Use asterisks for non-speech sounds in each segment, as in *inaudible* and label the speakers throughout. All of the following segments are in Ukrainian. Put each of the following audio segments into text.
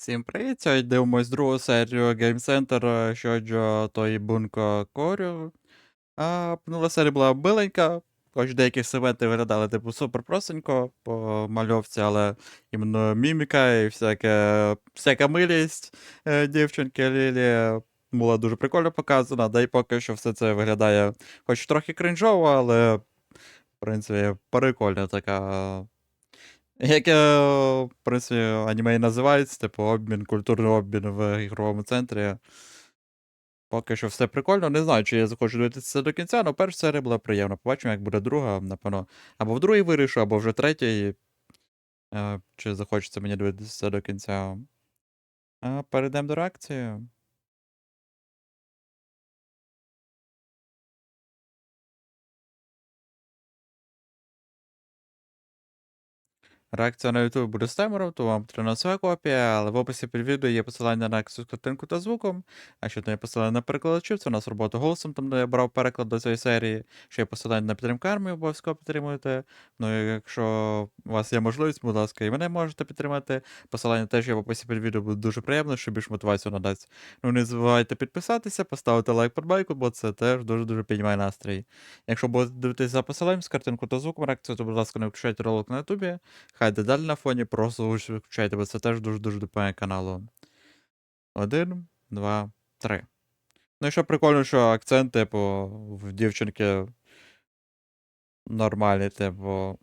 Speaker 1: Всім привіт! Сьогодні дивимось другу серію Game Center щодо тої Бунко Корю. А минула серія була биленька, хоч деякі сегменти виглядали типу супер простенько по мальовці, але іменно міміка і всяке, всяка милість е, дівчинки Лілі була дуже прикольно показана, да й поки що все це виглядає хоч трохи кринжово, але в принципі прикольна така. Як, е, в принципі, аніме і називається, типу обмін, культурний обмін в ігровому центрі. Поки що все прикольно. Не знаю, чи я захочу дивитися до кінця, але перша серія була приємна. Побачимо, як буде друга, напевно. Або в другій вирішу, або вже третій. Е, Чи захочеться мені дивитися до кінця. Перейдемо до реакції. Реакція на YouTube буде з таймером, то вам потрібна своя копія, але в описі під відео є посилання на реакцію з картинку та звуком. А якщо там є посилання на перекладачів, це у нас робота голосом, там де я брав переклад до цієї серії. Ще є посилання на підтримку армії, обов'язково підтримуєте. Ну і якщо у вас є можливість, будь ласка, і мене можете підтримати. Посилання теж є в описі під відео, буде дуже приємно, що більш мотивацію надасть. Ну не забувайте підписатися, поставити лайк під байку, бо це теж дуже-дуже піднімає настрій. Якщо будете дивитися за посиланням з картинку та звуком реакцію, то, будь ласка, не включайте ролик на ютубі. Хай деталі на фоні, просто лучше бо це теж дуже-дуже допомагає каналу. Один, два, три. Ну і що прикольно, що акцент, типу, в дівчинки нормальний, типу.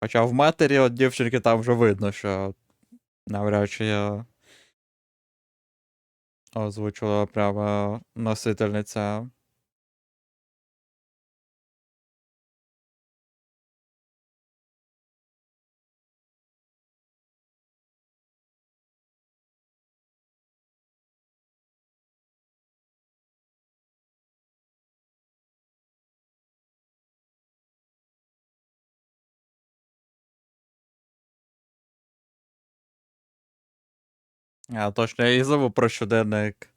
Speaker 1: Хоча в матері от дівчинки там вже видно, що навряд чи я озвучила прямо носительниця. А, точно, я і забув про щоденник.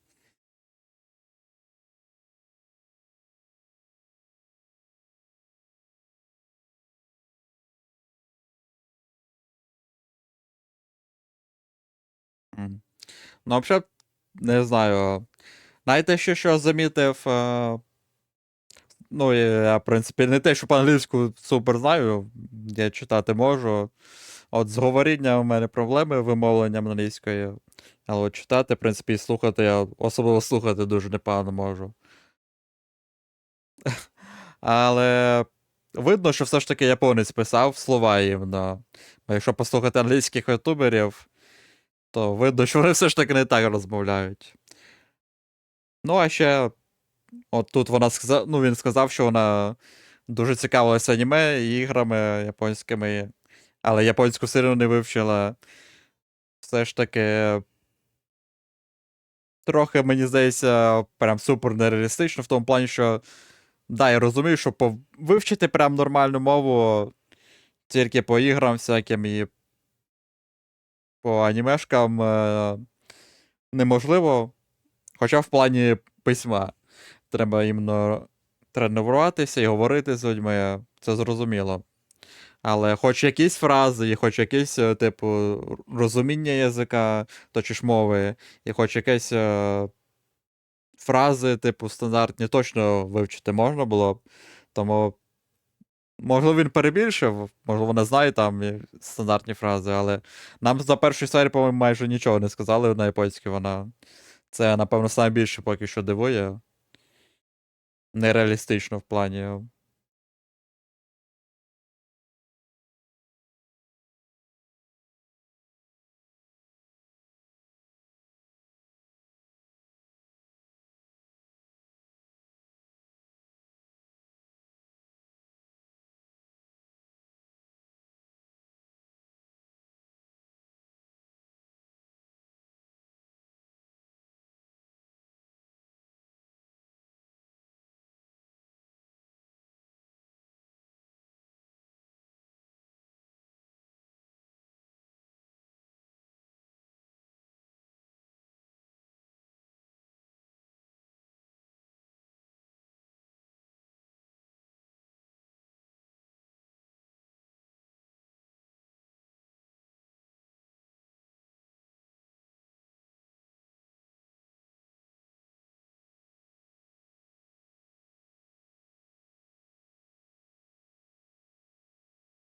Speaker 1: Ну, взагалі, не знаю. Знаєте, ще що замітив. е, Ну, я, в принципі, не те, що по-англійську супер знаю, я читати можу. От з говорінням у мене проблеми вимовленням англійської. Але от читати, в принципі, і слухати, я особливо слухати дуже непогано можу. *laughs* Але видно, що все ж таки японець писав слова іменно. Бо якщо послухати англійських ютуберів, то видно, що вони все ж таки не так розмовляють. Ну, а ще, от тут вона сказала, ну, він сказав, що вона дуже цікавилася аніме і іграми японськими, але японську сильно не вивчила. Все ж таки. Трохи, мені здається, прям супер нереалістично, в тому плані, що. Да, я розумію, що пов... вивчити прям нормальну мову тільки по іграм всяким і по анімешкам е... неможливо. Хоча в плані письма треба іменно тренуватися і говорити з людьми, це зрозуміло. Але хоч якісь фрази, і хоч якесь, типу, розуміння язика, точиш мови, і хоч якесь е... фрази, типу, стандартні, точно вивчити можна було б. Тому. Можливо, він перебільшив, можливо, не знає там стандартні фрази, але нам за першу серію, по-моєму, майже нічого не сказали на японській вона. Це, напевно, найбільше поки що дивує. Нереалістично в плані.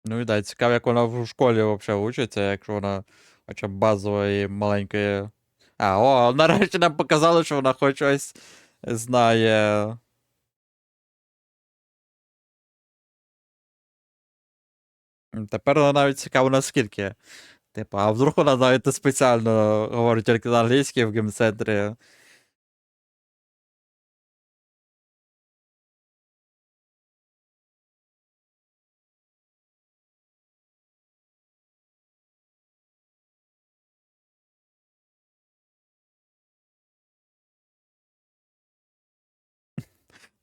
Speaker 1: Ну і да, цікаво, як вона в школі взагалі учиться, якщо вона хоча б базової маленької. А, о, *laughs* нарешті нам показали, що вона хоч щось знає. Тепер вона навіть цікаво, наскільки. Типу, а вдруг вона навіть спеціально говорить тільки на англійській в геймцентрі.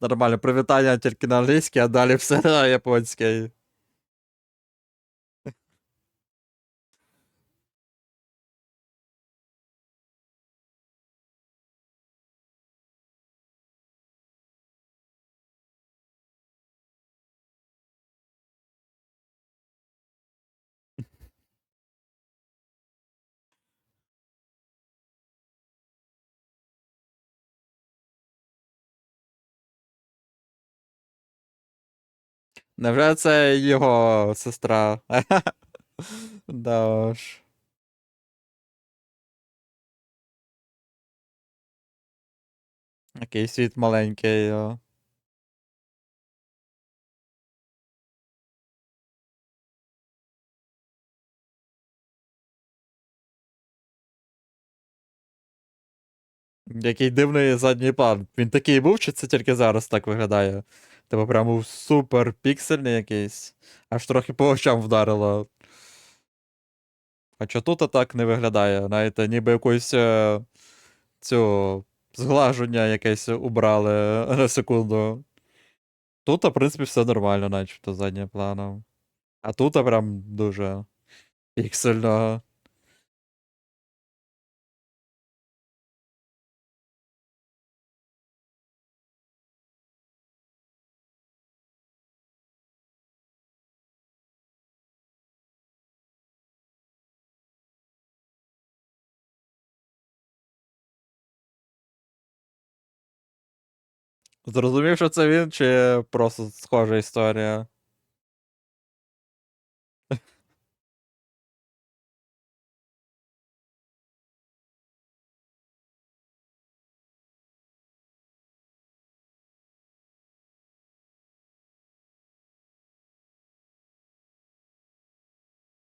Speaker 1: Нормально, привітання тільки на англійській, а далі все на японській. Невже це його сестра? *laughs* Да уж. Який світ маленький. о. Який дивний задній план. Він такий був, чи це тільки зараз так виглядає? Типу прямо супер піксельний якийсь. Аж трохи по очам вдарило. Хоча тут так не виглядає. Знаєте, ніби якусь е, цю зглаження якесь убрали *laughs* на секунду. Тут, в принципі, все нормально, начебто, заднім планом. А тут прям дуже піксельно. Зрозумів, що це він, чи просто схожа історія?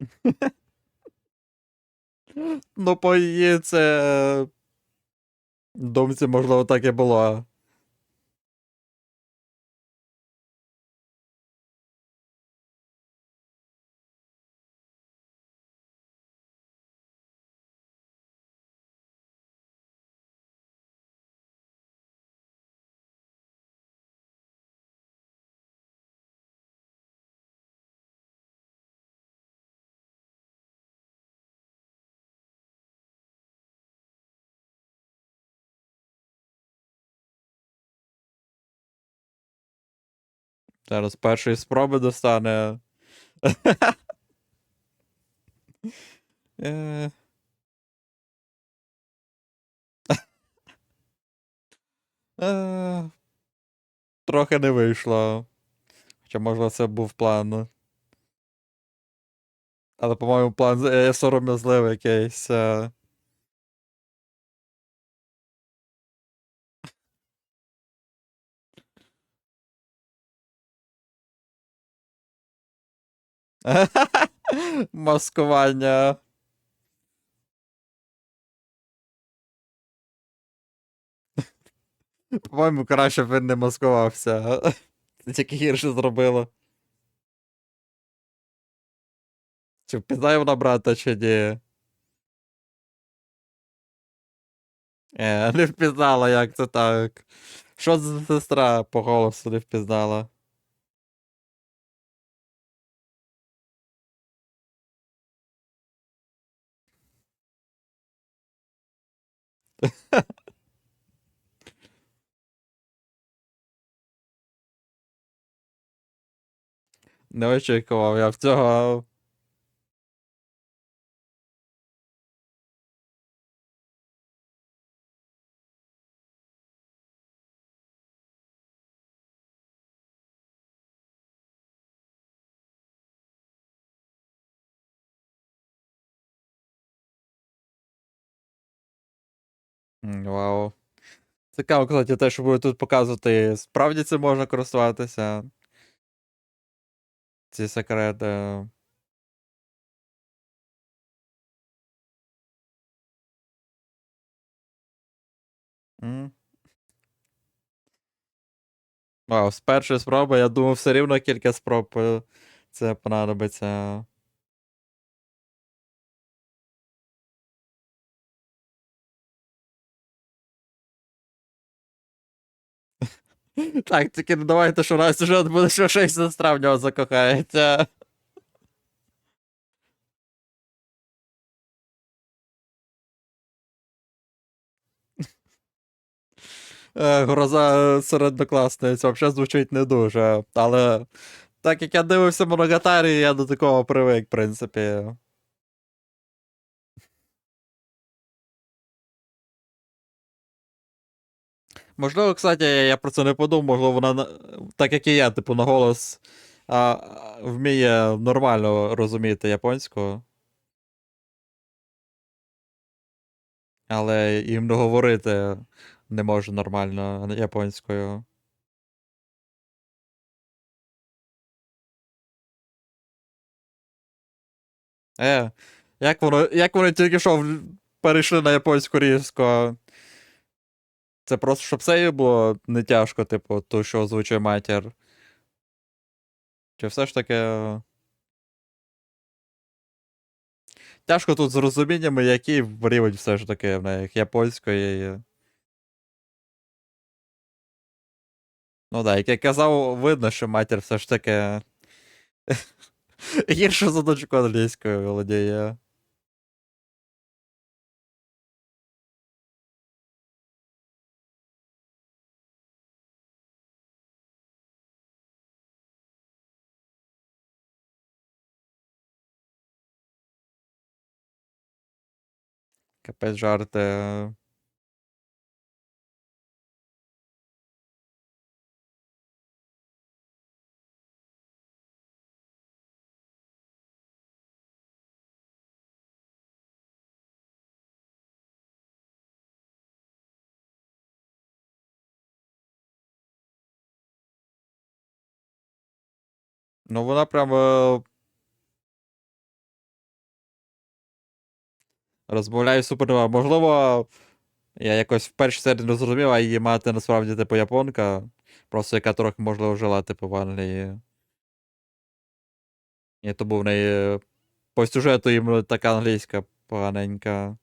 Speaker 1: *laughs* Ну, по її це. Думці, можливо, так і було. Зараз першої спроби достане. *laughs* Е. *laughs* Е. Трохи не вийшло. Хоча, можливо, це був план. Але, по-моєму, план е, сором'язливий якийсь. *laughs* Маскування. *laughs* По-моєму, краще б він не маскувався. *laughs* Це тільки гірше зробило. Чи впізнає вона брата, чи ні? Е, не впізнала, як це так. Що за сестра по голосу не впізнала? Не очікував я в цього. Цікаво, кстати, те, що будуть тут показувати, справді цим можна користуватися. Ці секрети. Вау, з першої спроби, я думав, все рівно кілька спроб е, це понадобиться. Так, тільки не давайте, що у нас сюжет буде, що ще й сестра в нього закохається. Е, Гроза середнокласної, це взагалі звучить не дуже. Але так як я дивився Моногатарі, я до такого привик, в принципі. Можливо, кстати, я про це не подумав, можливо, вона, так як і я, типу, на голос а, вміє нормально розуміти японську. Але іменно говорити не може нормально японською. Е, як воно, як вони тільки що перейшли на японську різко. Це просто щоб це було не тяжко, типу, то, що озвучує матір. Чи все ж таки. е, Тяжко тут з розуміннями, який рівень все ж таки в японської. і- Ну так, як я казав, видно, що матір все ж таки. *laughs* Гірше за дочку англійською володіє. Капець жарти. Ну, вона прямо розмовляє супер. Можливо, я якось в першій серії не зрозумів, а її мати насправді типу японка. Просто яка трохи, можливо, жила, типу, в Англії. І то був в неї по сюжету іменно така англійська поганенька.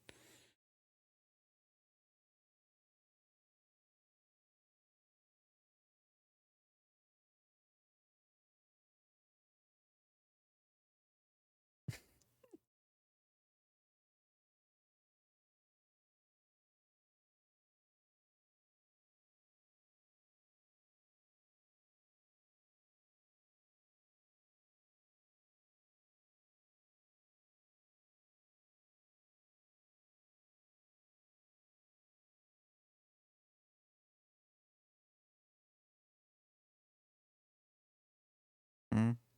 Speaker 1: Mm.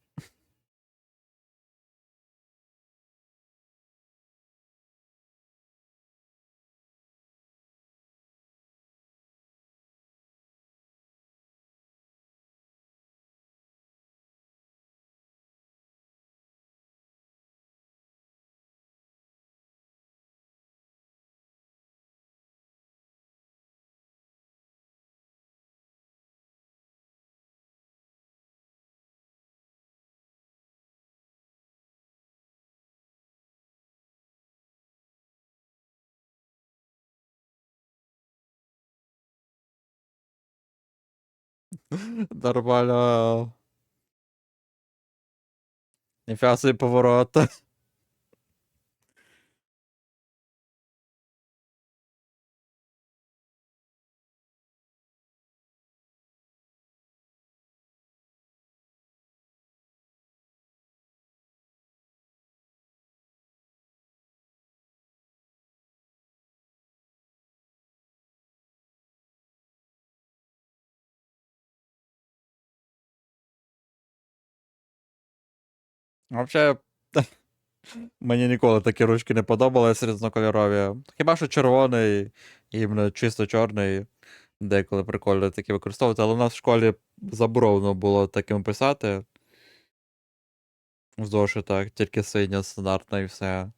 Speaker 1: *laughs* Нормально. Нифига себе поворот. Вообще. *laughs* Мені ніколи такі ручки не подобались різнокольорові. Хіба що червоний, іменно чисто чорний, деколи прикольно такі використовувати, але у нас в школі заборонено було таким писати. В зошитах, тільки синя, стандартна і все.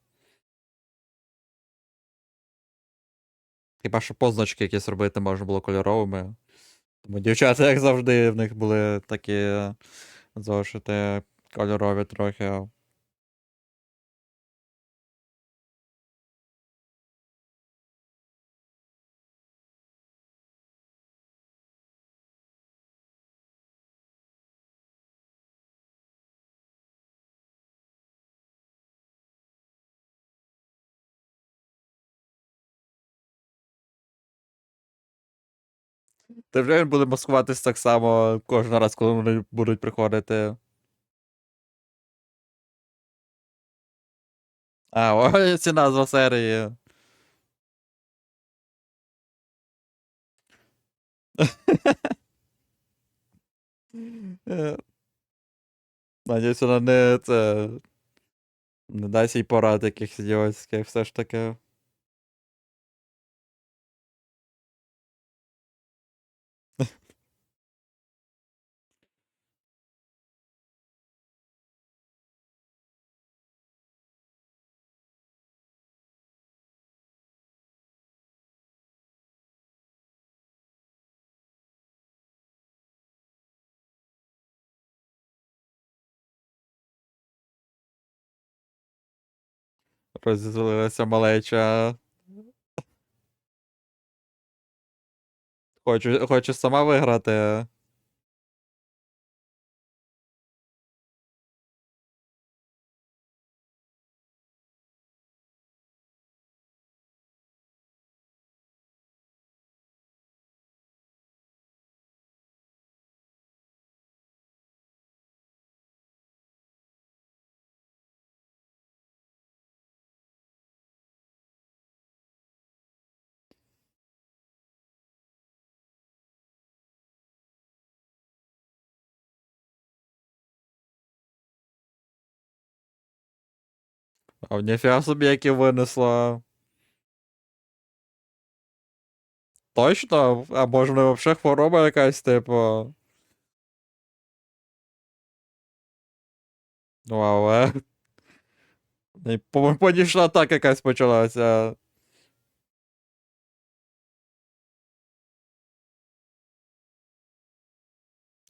Speaker 1: Хіба що позначки якісь робити можна було кольоровими. Тому дівчата, як завжди, в них були такі зошити кольорові трохи. Ти вже він буде маскуватись так само кожен раз, коли вони будуть приходити. А, *laughs* ось ці назва серії. *laughs* Надіюсь, вона не це. Не дасть їй порад якихось ідіотських, все ж таки. Розвалилася малеча. Хочу, хочу сама виграти. А ніфіга собі, які винесла. Точно? А може не взагалі хвороба якась, типу. Вау, е. І по- Понічна якась почалася.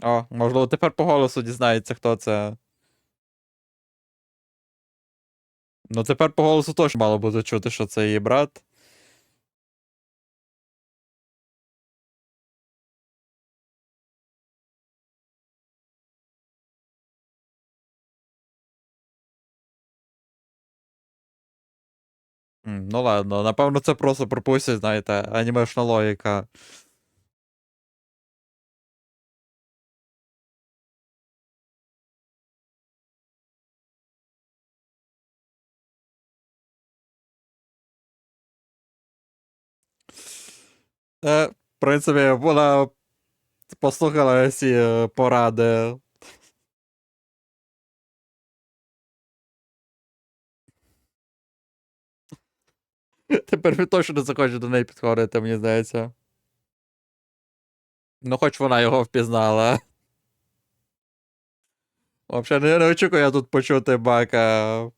Speaker 1: О, можливо, тепер по голосу дізнається, хто це. Ну, тепер по голосу точно мало буде чути, що це її брат. Ну ладно, напевно, це просто пропустять, знаєте, анімешна логіка. В принципі, вона послухала всі е, поради. Тепер він точно не захоче до неї підходити, мені здається. Ну, хоч вона його впізнала. Взагалі, не очікую я тут почути бака.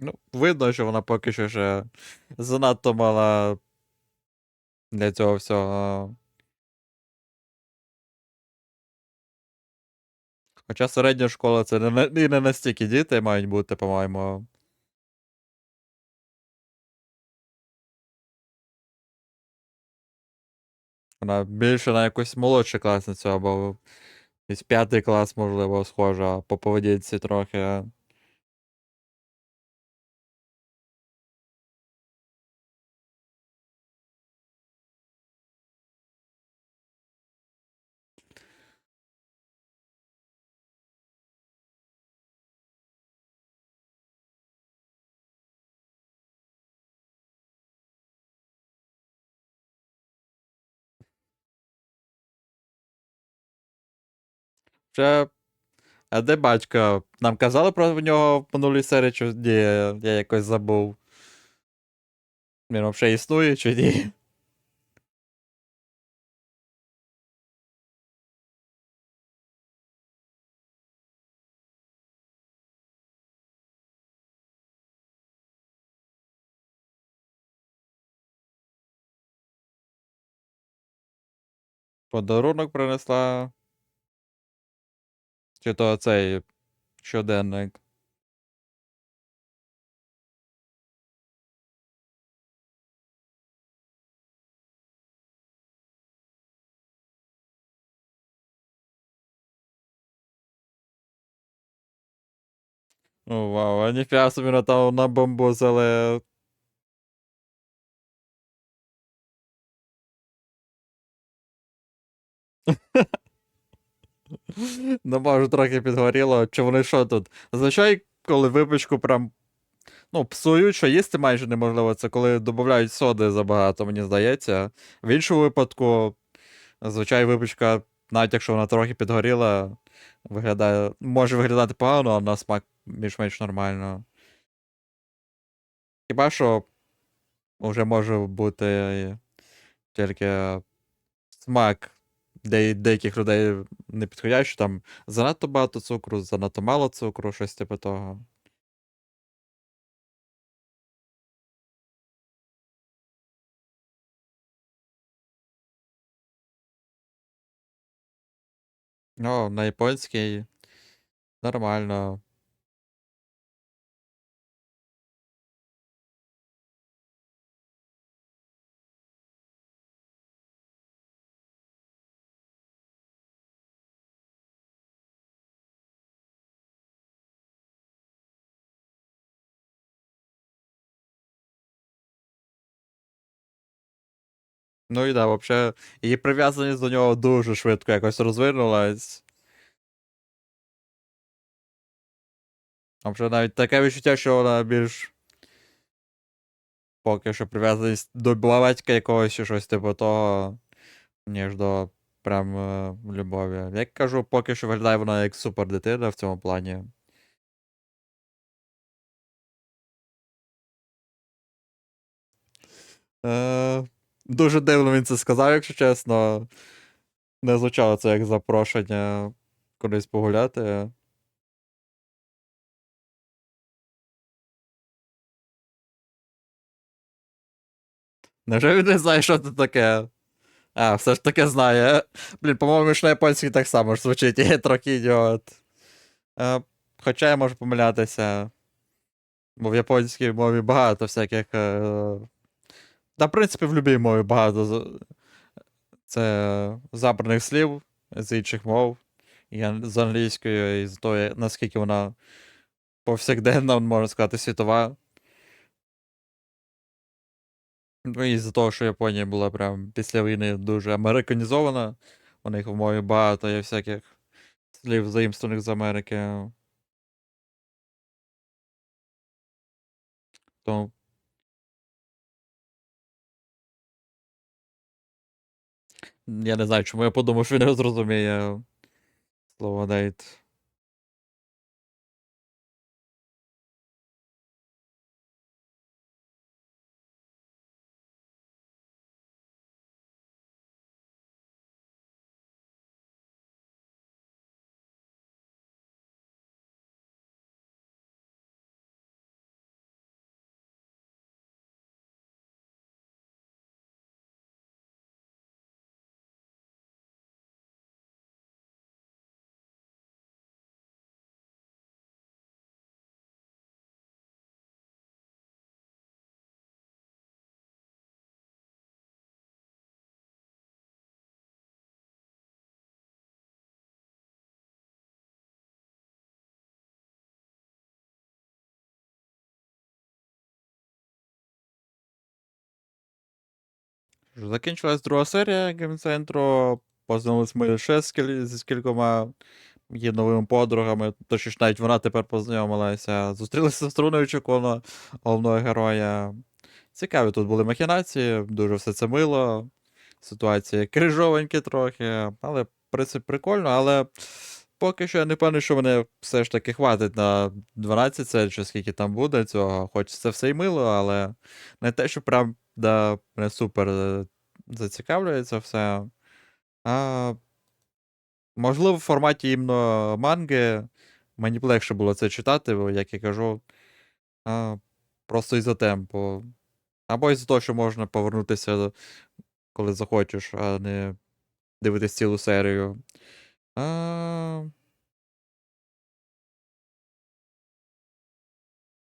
Speaker 1: Ну, видно, що вона поки що ще занадто мала для цього всього. Хоча середня школа це не, і не настільки діти мають бути, по-моєму. Вона більше на якусь молодшу класницю або якийсь п'ятий клас, можливо, схожа по поведінці трохи. Ще. А де батько? Нам казали про нього в минулій серії, чи ні, я якось забув. Він взагалі існує, чи ні? Подарунок принесла. Чи то цей щоденник. О, вау, а ніфіга собі на там набомбузили. *laughs* Може, трохи підгоріло. Чи вони що тут? Зазвичай, коли випічку прям. Ну, псують, що їсти майже неможливо, це коли додають соди забагато, мені здається. В іншому випадку, зазвичай випічка, навіть якщо вона трохи підгоріла, виглядає. Може виглядати погано, а на смак більш-менш нормально. Хіба що вже може бути тільки смак де, деяких людей не підходять, що там занадто багато цукру, занадто мало цукру, щось типу того. О, на японський. Нормально. Ну і да, взагалі, її прив'язаність до нього дуже швидко якось розвинулась. А вже навіть таке відчуття, що вона більш. Поки що прив'язаність до батька якогось чи щось типу того, ніж до прям е, любові. Як кажу, поки що виглядає вона як супер дитина в цьому плані. Е, дуже дивно він це сказав, якщо чесно. Не звучало це як запрошення кудись погуляти. Невже він не знає, що це таке? А, все ж таки знає. Блін, по-моєму, ж на японській так само ж звучить, я трохи ідіот. Е, хоча я можу помилятися. Бо в японській мові багато всяких. Та, в принципі, в будь-якій мові багато це забраних слів з інших мов. І з англійської, і з того, наскільки вона повсякденна, можна сказати, світова. Ну і з-за того, що Японія була прям після війни дуже американізована. У них в мові багато є всяких слів заімствованих з Америки. Тому. Я не знаю, чому я подумав, що він не зрозуміє слово дейт. Закінчилась друга серія геймцентру. Познайомились ми ще з, кіль... зі скількома є новими подругами. Точніше, навіть вона тепер познайомилася. Зустрілися з Струною Чоконо, головного героя. Цікаві тут були махінації, дуже все це мило. Ситуація крижовенькі трохи, але в принципі прикольно, але поки що я не певний, що мене все ж таки хватить на 12 серій, чи скільки там буде цього. Хоч це все й мило, але не те, що прям да, мене супер е, зацікавлює це все. А, можливо, в форматі іменно манги мені б легше було це читати, бо, як я кажу, а, просто із-за темпу. Або із-за того, що можна повернутися, коли захочеш, а не дивитись цілу серію. А...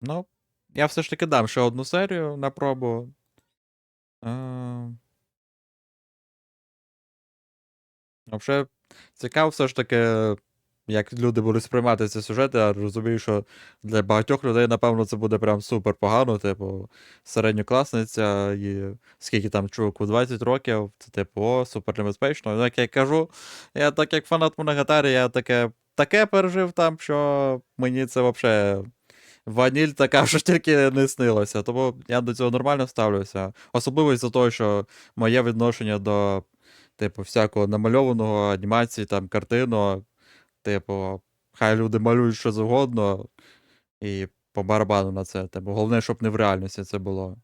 Speaker 1: Ну, я все ж таки дам ще одну серію на пробу. А... Взагалі, цікаво все ж таки, як люди будуть сприймати ці сюжети. Я розумію, що для багатьох людей, напевно, це буде прям супер погано. Типу, середньокласниця і скільки там чуваку 20 років, це типу, о, супер небезпечно. Ну, Як я кажу, я так як фанат Моногатарі, я таке, таке пережив там, що мені це взагалі. Ваніль така, *laughs* що тільки не снилося. Тому я до цього нормально ставлюся. Особливо із-за того, що моє відношення до, типу, всякого намальованого анімації, там, картинок, типу, хай люди малюють що завгодно, і по барабану на це. Типу, головне, щоб не в реальності це було.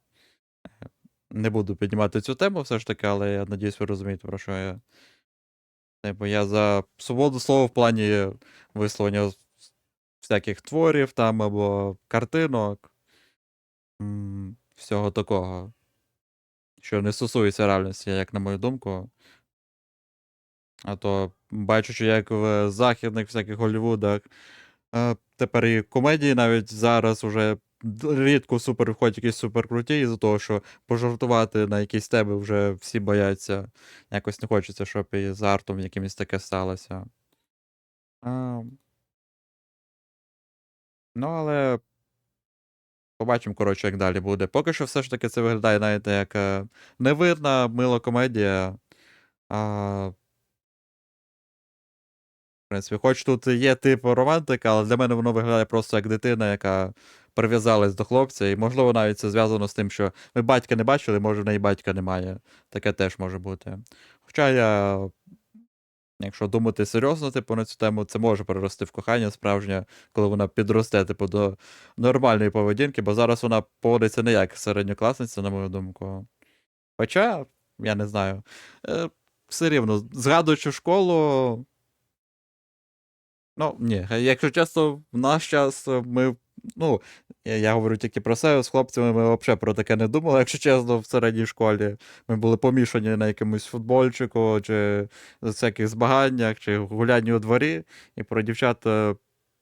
Speaker 1: Не буду піднімати цю тему все ж таки, але я надіюсь, ви розумієте, про що я. Типу, я за свободу слова в плані висловлення всяких творів там або картинок. Всього такого. Що не стосується реальності, як на мою думку. А то бачучи, як в західних всяких Голлівудах. Тепер і комедії навіть зараз уже рідко супер виходять якісь супер круті, із-за того, що пожартувати на якісь теми вже всі бояться. Якось не хочеться, щоб і з артом якимось таке сталося. А, Ну, але побачимо, коротше, як далі буде. Поки що все ж таки це виглядає, знаєте, як е, невинна, мила комедія. А, принципі, хоч тут є типу романтика, але для мене воно виглядає просто як дитина, яка прив'язалась до хлопця. І, можливо, навіть це зв'язано з тим, що ми батька не бачили, може, в неї батька немає. Таке теж може бути. Хоча я, якщо думати серйозно, типу, на цю тему, це може перерости в кохання справжнє, коли вона підросте, типу, до нормальної поведінки, бо зараз вона поводиться не як середньокласниця, на мою думку. Хоча, я не знаю. Е, все рівно, згадуючи школу. Ну, ні, якщо чесно, в наш час е, ми. Ну, я, говорю тільки про себе з хлопцями, ми взагалі про таке не думали, якщо чесно, в середній школі. Ми були помішані на якомусь футбольчику, чи всяких змаганнях, чи гулянні у дворі. І про дівчат е,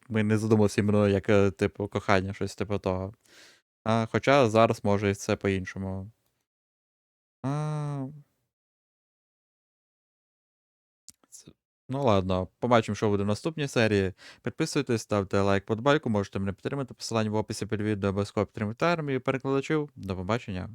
Speaker 1: ми не задумалися іменно як, е, типу, кохання, щось типу того. А, хоча зараз може і все по-іншому. А... Ну ладно, побачимо, що буде в наступній серії. Підписуйтесь, ставте лайк, подбайку, можете мене підтримати. Посилання в описі під відео обов'язково підтримати армію, перекладачів. До побачення.